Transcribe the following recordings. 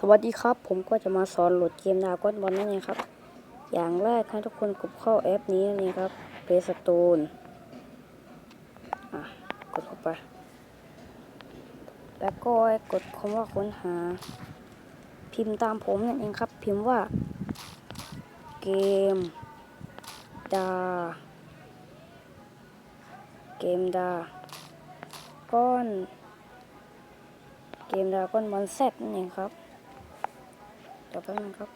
สวัสดีครับ ผมก็จะมาสอนโหลดเกมดาวก้อนบอลนั่นเองครับ อย่างแรกให้ทุกคนกดเข้าแอปนี้นั่นเองครับ Play Store อะกดเข้าไป แล้วก็กดคำว่าค้นหา พิมพ์ตามผมนั่นเองครับ พิมพ์ว่า เกม ดา เกมดา ก้อน เกมดาก้อนบอลแซดนั่นเองครับ ดี๋ยวแป๊บนึงครับ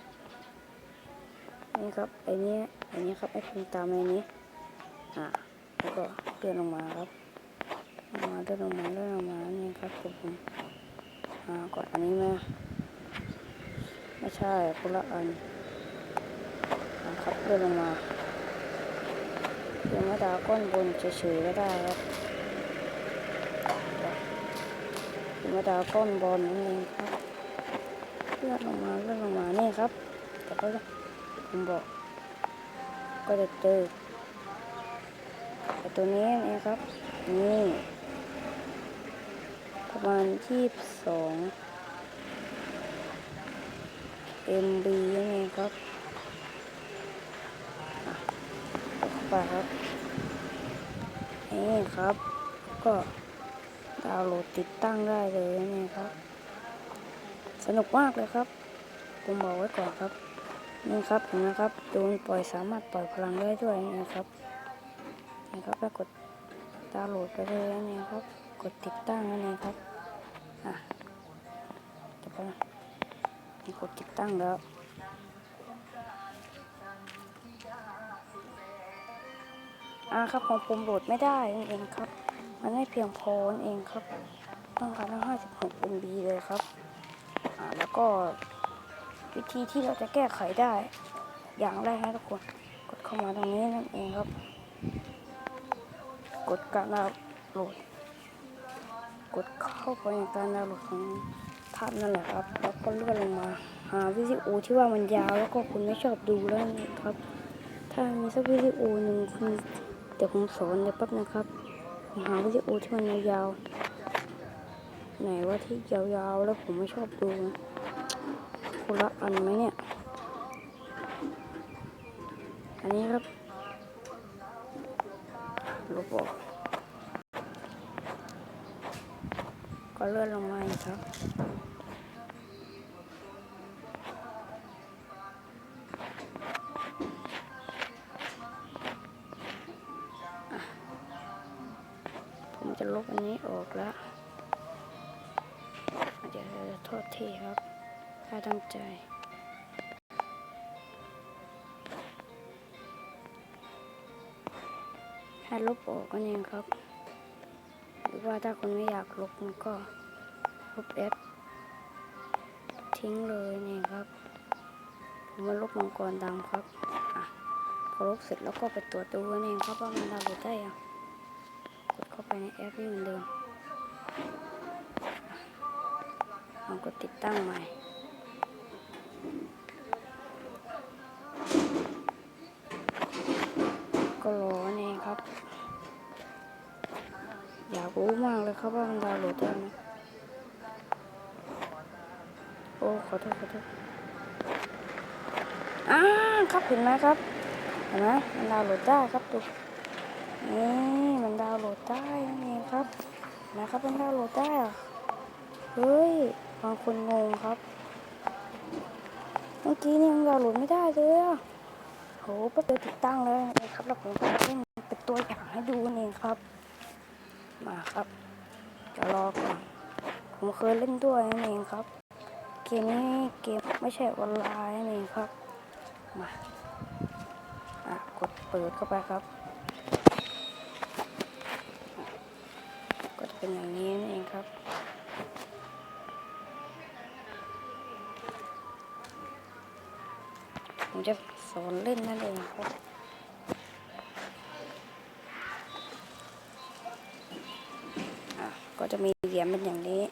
นี่ครับไอ้นี้ไอ้นี้ครับไอ้พิมตามไอ้นี้อ่าแล้วก็เลื่อนลงมาครับลงมาเลื่อนลงมาเลื่อนลงมานี่ครับผมอ่ากดอันนี้ไหมไม่ใช่คนละอันนะครับเลื่อนลงมาเพียงว่าดาวก้อนบนเฉยๆก็ได้ครับเพียงว่าดาวก้อนบนนั่นเอง เลื่อนลงมาเลื่อนลงมานี่ครับแต่ก็ผมบอก ก็จะเจอไอตัวนี้เองครับ นี่ประมาณที่สอง MB นั่นเองครับอะกดเข้าไปครับ นี่ครับ ก็ดาวน์โหลดติดตั้งได้เลยนี่ครับ สนุกมากเลยครับ ผมบอกไว้ก่อนครับ นี่ครับเห็นไหมครับโดนปล่อยสามารถปล่อยพลังได้ด้วยนะครับนี่ครับแล้วกดดาวน์โหลดไปเลยนี่ครับ กดติดตั้งนั่ครับอะจะไปนี่กดติดตั้งแล้วอ่าครับของผมโหลดไม่ได้นั่นเองครับ มันไม่เพียงพอนั่นเองครับ ต้องการทั้ง56 MB เลยครับ แล้วก็วิธีที่เราจะแก้ไขได้ อย่างแรกให้ทุกคน กดเข้ามาตรงนี้นั่นเองครับ กดการดาวน์โหลด กดเข้าไปในการดาวน์โหลดของท่านนั่นแหละครับ แล้วก็เลื่อนลงมาหาวิดีโอที่ว่ามันยาวแล้วก็คุณไม่ชอบดูแล้วนี่ครับ ถ้ามีสักวิดีโอหนึ่งคุณเดี๋ยวผมสอนเดี๋ยวแป๊บนะครับหาวิดีโอที่มันยาว ไหนว่าที่ยาวๆ แล้วผมไม่ชอบดูนะคนละอันไหมเนี่ย อันนี้ครับลบออกก็เลื่อนลงมาอีกครับผมจะลบอันนี้ออกแล้ว จะโทษทีครับถ้าตั้งใจให้ลบออกกันเองครับ หรือว่าถ้าคุณไม่อยากลบมันก็ลบแอปทิ้งเลยนี่ครับผมมาลบมังกรดำครับอะพอลบเสร็จแล้วก็ไปตรวจดูกันเองครับว่ามันดาวน์โหลดได้ยังกดเข้าไปในแอปนี่เหมือนเดิม กดติดตั้งใหม่ ก็รอนี่ครับ อยากรู้มากเลยครับว่ามันดาวน์โหลดได้ไหมโอ้ขอโทษขอโทษอ่าครับเห็นไหมครับเห็นไหมมันดาวน์โหลดได้ครับดูนี่มันดาวน์โหลดได้นี่ครับเห็นะครับมันดาวน์โหลดได้อเฮ้ย บางคนงงครับ เมื่อกี้นี่ยังดาวโหลดไม่ได้เลยอะโหแป๊บเดียวติดตั้งแล้วครับแล้วผมก็เล่นเป็นตัวอย่างให้ดูนั่นเองครับ มาครับ จะรอก่อนผมเคยเล่นด้วยนั่นเองครับ เกมนี้เกมไม่ใช่ออนไลน์นั่นเองครับ มาอะกดเปิดเข้าไปครับ ก็จะเป็นอย่างนี้นั่นเองครับ ผมจะสอนเล่นนั่นเองครับก็จะมีเหรียญเป็นอย่างนี้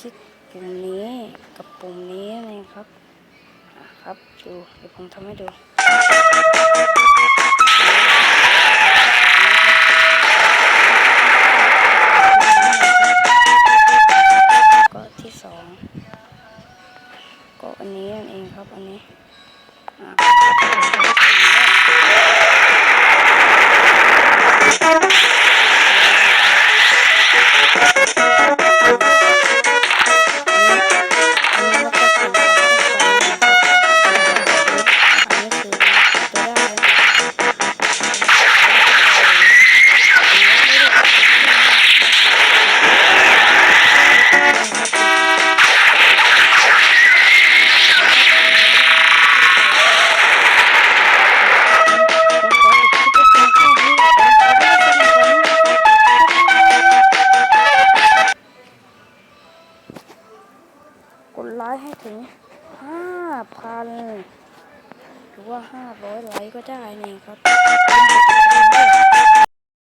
คลิกปุ่มนี้กับปุ่มนี้นะครับครับดูเดี๋ยวผมทำให้ดู กดไลค์ให้ถึงห้าพันหรือว่าห้าร้อยไลค์ก็ได้นี่ครับ